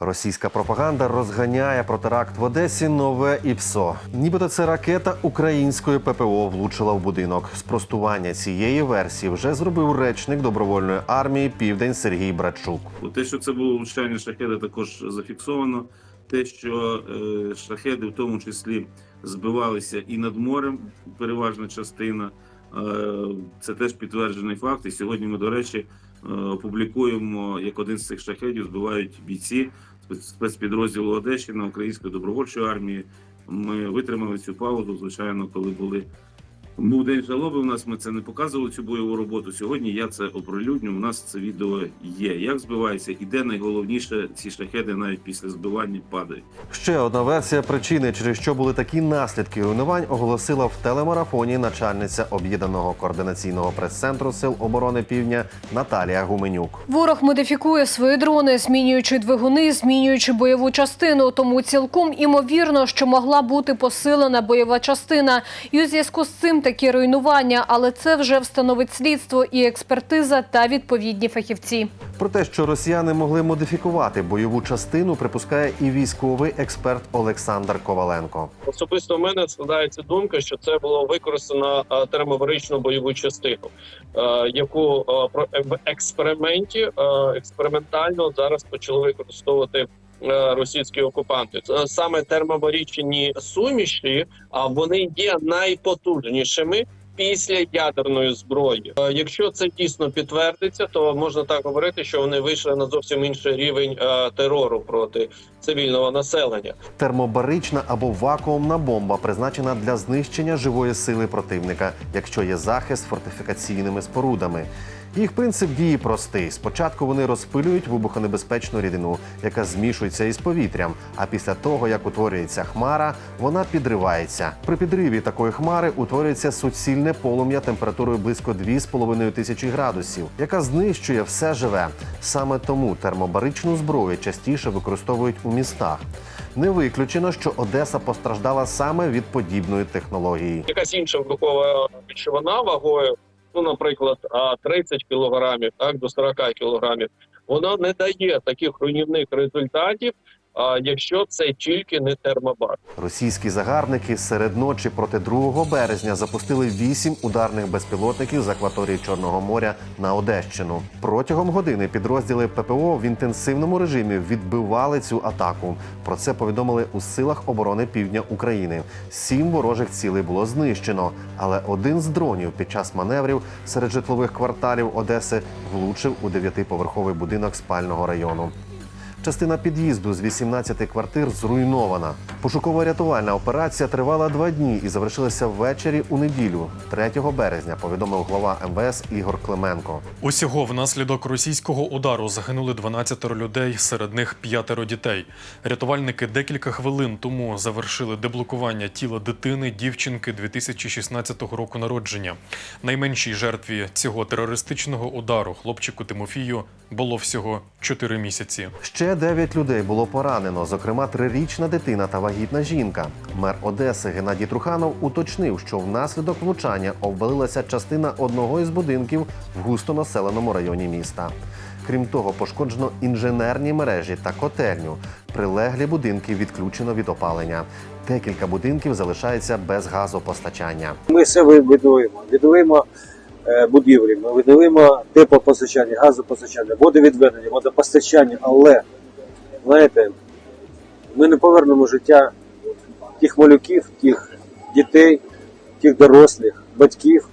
Російська пропаганда розганяє про теракт в Одесі нове ІПСО. Нібито це ракета української ППО влучила в будинок. Спростування цієї версії вже зробив речник добровольної армії Південь Сергій Брачук. Бо Те, що це було влучання шахеди, також зафіксовано. Те, що е, шахеди, в тому числі, збивалися і над морем, переважна частина, е, це теж підтверджений факт. І сьогодні ми, до речі, опублікуємо, як один з цих шахедів збивають бійці спец- спецпідрозділу Одещина Української добровольчої армії. Ми витримали цю паузу, звичайно, коли були. Був день жалоби. У нас ми це не показували цю бойову роботу. Сьогодні я це оприлюдню. У нас це відео є. Як збивається, і де найголовніше ці шахеди навіть після збивання падають. Ще одна версія причини, через що були такі наслідки руйнувань, оголосила в телемарафоні начальниця об'єднаного координаційного прес-центру Сил оборони Півдня Наталія Гуменюк. Ворог модифікує свої дрони, змінюючи двигуни, змінюючи бойову частину. Тому цілком імовірно, що могла бути посилена бойова частина. І у зв'язку з цим такі руйнування, але це вже встановить слідство і експертиза та відповідні фахівці. Про те, що росіяни могли модифікувати бойову частину, припускає і військовий експерт Олександр Коваленко. Особисто в мене складається думка, що це було використано е, термобаричну бойову частину, е, яку е, про- в експерименті експериментально зараз почали використовувати. Е, Російські окупанти. Саме термобарічні суміші, а вони є найпотужнішими після ядерної зброї. Е, Якщо це дійсно підтвердиться, то можна так говорити, що вони вийшли на зовсім інший рівень е, терору проти цивільного населення. Термобарична або вакуумна бомба призначена для знищення живої сили противника, якщо є захист фортифікаційними спорудами. Їх принцип дії простий: спочатку вони розпилюють вибухонебезпечну рідину, яка змішується із повітрям. А після того, як утворюється хмара, вона підривається. При підриві такої хмари утворюється суцільне полум'я температурою близько 2,5 тисячі градусів, яка знищує все живе. Саме тому термобаричну зброю частіше використовують у містах. Не виключено, що Одеса постраждала саме від подібної технології. якась інша вибухова речовина вагою, ну, наприклад, а, 30 кілограмів, так, до 40 кілограмів, вона не дає таких руйнівних результатів, якщо це тільки не термобар. Російські загарбники серед ночі проти 2 березня запустили вісім ударних безпілотників з акваторії Чорного моря на Одещину. Протягом години підрозділи ППО в інтенсивному режимі відбивали цю атаку. Про це повідомили у силах оборони Півдня України. Сім ворожих цілей було знищено, але один з дронів під час маневрів серед житлових кварталів Одеси влучив у дев'ятиповерховий будинок спального району. Частина під'їзду з 18 квартир зруйнована. Пошуково-рятувальна операція тривала два дні і завершилася ввечері у неділю, 3 березня. Повідомив глава МВС Ігор Клименко. Усього внаслідок російського удару загинули 12 людей, серед них п'ятеро дітей. Рятувальники декілька хвилин тому завершили деблокування тіла дитини, дівчинки 2016 року народження. Найменшій жертві цього терористичного удару хлопчику Тимофію було всього 4 місяці. Ще 9 людей було поранено, зокрема трирічна дитина та вагітна жінка. Мер Одеси Геннадій Труханов уточнив, що внаслідок влучання обвалилася частина одного із будинків в густонаселеному районі міста. Крім того, пошкоджено інженерні мережі та котельню. Прилеглі будинки відключено від опалення. Декілька будинків залишаються без газопостачання. Ми все виділуємо. Відділуємо е, будівлі, ми виділуємо теплопостачання, газопостачання, водовідведення, водопостачання, але знаєте, ми не повернемо життя тих малюків, тих дітей, тих дорослих, батьків,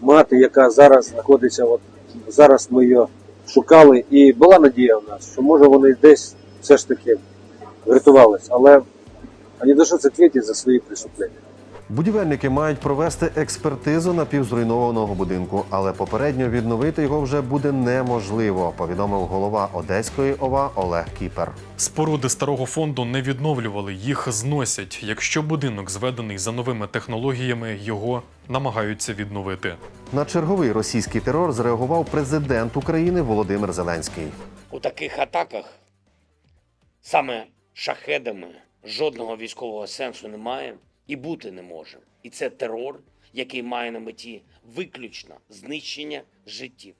мати, яка зараз знаходиться, от зараз ми її шукали, і була надія в нас, що може вони десь все ж таки врятувалися, але вони дуже відповідати за свої преступлення. Будівельники мають провести експертизу напівзруйнованого будинку, але попередньо відновити його вже буде неможливо, повідомив голова Одеської ОВА Олег Кіпер. Споруди старого фонду не відновлювали, їх зносять. Якщо будинок зведений за новими технологіями, його намагаються відновити. На черговий російський терор зреагував президент України Володимир Зеленський. у таких атаках саме шахедами жодного військового сенсу немає і бути не може. І це терор, який має на меті виключно знищення життів,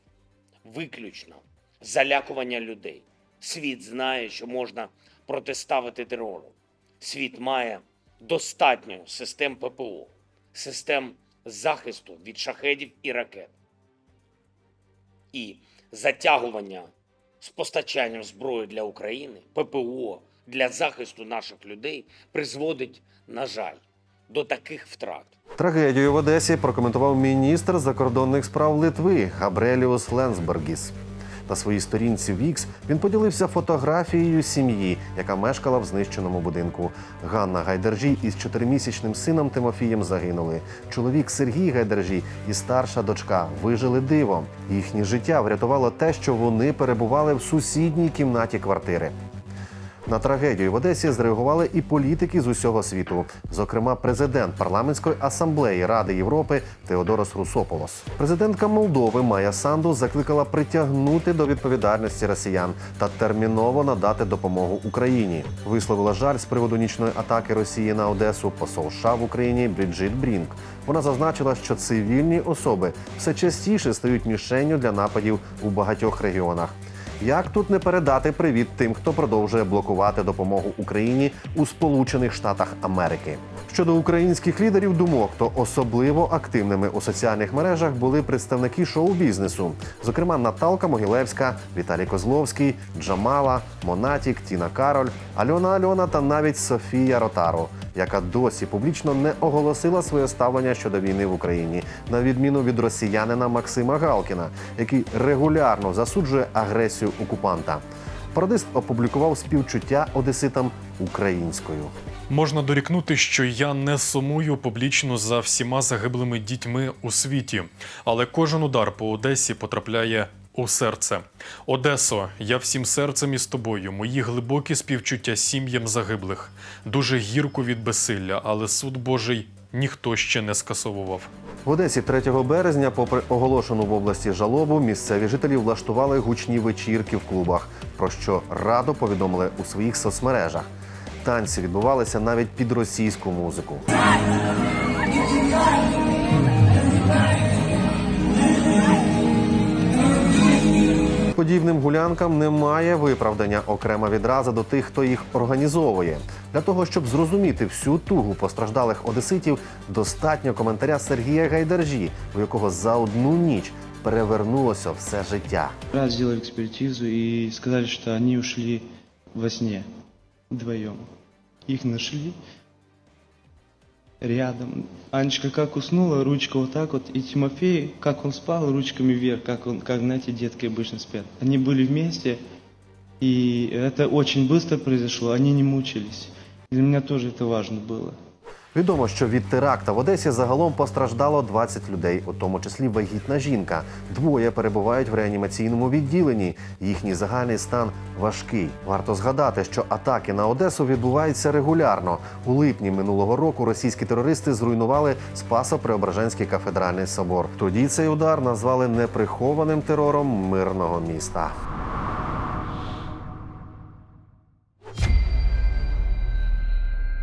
виключно залякування людей. Світ знає, що можна протиставити терору. Світ має достатньо систем ППО, систем захисту від шахедів і ракет. І затягування з постачанням зброї для України, ППО для захисту наших людей призводить, на жаль, до таких втрат. Трагедію в Одесі прокоментував міністр закордонних справ Литви Габреліус Ленсбергіс. На своїй сторінці Вікс він поділився фотографією сім'ї, яка мешкала в знищеному будинку. Ганна Гайдержі із чотиримісячним сином Тимофієм загинули. Чоловік Сергій Гайдержі і старша дочка вижили дивом. Їхнє життя врятувало те, що вони перебували в сусідній кімнаті квартири. На трагедію в Одесі зреагували і політики з усього світу, зокрема, президент парламентської асамблеї Ради Європи Теодорос Русополос. Президентка Молдови Майя Санду закликала притягнути до відповідальності росіян та терміново надати допомогу Україні. Висловила жаль з приводу нічної атаки Росії на Одесу посол США в Україні Бріджит Брінк. Вона зазначила, що цивільні особи все частіше стають мішенню для нападів у багатьох регіонах. Як тут не передати привіт тим, хто продовжує блокувати допомогу Україні у Сполучених Штатах Америки? Щодо українських лідерів думок, то особливо активними у соціальних мережах були представники шоу-бізнесу, зокрема Наталка Могилевська, Віталій Козловський, Джамала, Монатік, Тіна Кароль, Альона Альона та навіть Софія Ротаро, яка досі публічно не оголосила своє ставлення щодо війни в Україні, на відміну від росіянина Максима Галкіна, який регулярно засуджує агресію окупанта. Пародист опублікував співчуття одеситам українською. Можна дорікнути, що я не сумую публічно за всіма загиблими дітьми у світі, але кожен удар по Одесі потрапляє у серце. Одесо, я всім серцем із тобою. Мої глибокі співчуття сім'ям загиблих. Дуже гірко від безсилля, але суд Божий ніхто ще не скасовував. В Одесі 3 березня, попри оголошену в області жалобу, місцеві жителі влаштували гучні вечірки в клубах, про що радо повідомили у своїх соцмережах. Танці відбувалися навіть під російську музику. Подібним гулянкам немає виправдання окрема відразу до тих, хто їх організовує. Для того щоб зрозуміти всю тугу постраждалих одеситів, достатньо коментаря Сергія Гайдержі, у якого за одну ніч перевернулося все життя. Раз сделали экспертизу и сказали, что они ушли во сне вдвоем. Их нашли рядом. Анечка как уснула, ручка вот так вот, и Тимофей, как он спал, ручками вверх, как, он, как знаете, детки обычно спят. Они были вместе, и это очень быстро произошло, они не мучились. Для меня тоже это важно было. Відомо, що від теракта в Одесі загалом постраждало 20 людей, у тому числі вагітна жінка. Двоє перебувають в реанімаційному відділенні. Їхній загальний стан важкий. Варто згадати, що атаки на Одесу відбуваються регулярно. У липні минулого року російські терористи зруйнували Спасо-Преображенський кафедральний собор. Тоді цей удар назвали неприхованим терором мирного міста.